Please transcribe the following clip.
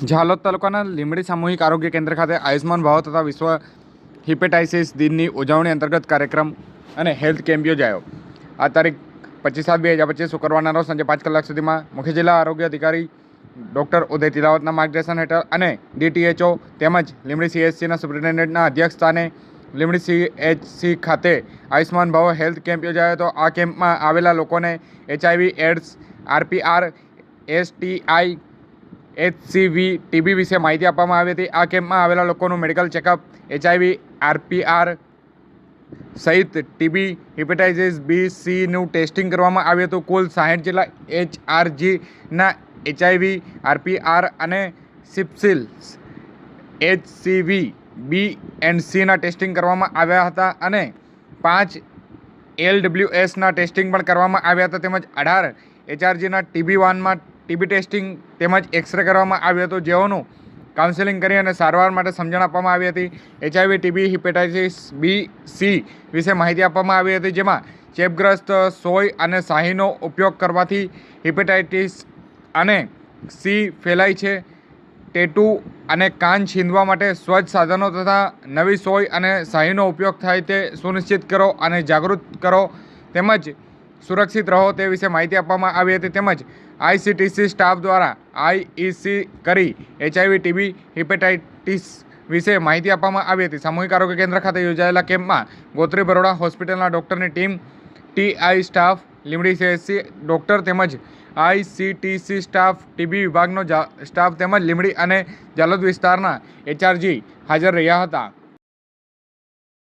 ઝાલોદ તાલુકાના લીંબડી સામૂહિક આરોગ્ય કેન્દ્ર ખાતે આયુષ્માન ભાવ તથા વિશ્વ હિપેટાઇસિસ દિનની ઉજવણી અંતર્ગત કાર્યક્રમ અને હેલ્થ કેમ્પ યોજાયો. આ તારીખ પચીસ સાત બે હજાર પચીસ શુક્રવારના રોજ સાંજે પાંચ કલાક સુધીમાં મુખ્ય જિલ્લા આરોગ્ય અધિકારી ડૉક્ટર ઉદય તિલાવતના માર્ગદર્શન હેઠળ અને ડીટીએચઓ તેમજ લીંબડી સીએચસીના સુપ્રિન્ટેન્ડન્ટના અધ્યક્ષ સ્થાને લીંબડી સીએચસી ખાતે આયુષ્માન ભાવ હેલ્થ કેમ્પ યોજાયો હતો. આ કેમ્પમાં આવેલા લોકોને HIV AIDS, RPR, STI HCV TB વિશે માહિતી આપવામાં આવી હતી. આ કેમ્પમાં આવેલા લોકોનું મેડિકલ ચેકઅપ, એચઆઈવી, આરપીઆર સહિત ટીબી હિપેટાઇટિસ બી સીનું ટેસ્ટિંગ કરવામાં આવ્યું હતું. કુલ સાહીઠ જેટલા એચઆરજીના એચઆઈવી, આરપીઆર અને સિપ્સિલ્સ એચસીવી, બી એન્ડ સીના ટેસ્ટિંગ કરવામાં આવ્યા હતા અને પાંચ એલડબ્લ્યુએસના ટેસ્ટિંગ પણ કરવામાં આવ્યા હતા. તેમજ અઢાર એચઆરજીના ટીબી વાનમાં ટીબી ટેસ્ટિંગ તેમજ એક્સરે કરવામાં આવ્યો હતો. જેઓનું કાઉન્સેલિંગ કરી અને સારવાર માટે સમજણ આપવામાં આવી હતી. HIV, TB hepatitis B, C વિશે માહિતી આપવામાં આવી હતી, જેમાં ચેપગ્રસ્ત સોય અને શાહીનો ઉપયોગ કરવાથી હિપેટાઇટિસ અને સી ફેલાય છે. ટેટુ અને કાન છીંદવા માટે સ્વચ્છ સાધનો તથા નવી સોય અને શાહીનો ઉપયોગ થાય તે સુનિશ્ચિત કરો અને જાગૃત કરો. તેમજ સુરક્ષિત રહો તે વિશે માહિતી આપવામાં આવી હતી તેમજ આઈસીટીસી સ્ટાફ દ્વારા આઈઈસી કરી એચઆઈવી, ટીબી, હિપેટાઇટિસ વિશે માહિતી આપવામાં આવી હતી. સામૂહિક આરોગ્ય કેન્દ્ર ખાતે યોજાયેલા કેમ્પમાં ગોત્રી બરોડા હોસ્પિટલના ડૉક્ટરની team, TI staff Limdi CSC doctor તેમજ આઈસીટીસી સ્ટાફ, ટીબી વિભાગનો સ્ટાફ તેમજ લીમડી અને જાલોદ વિસ્તારના એચઆરજી હાજર રહ્યા હતા.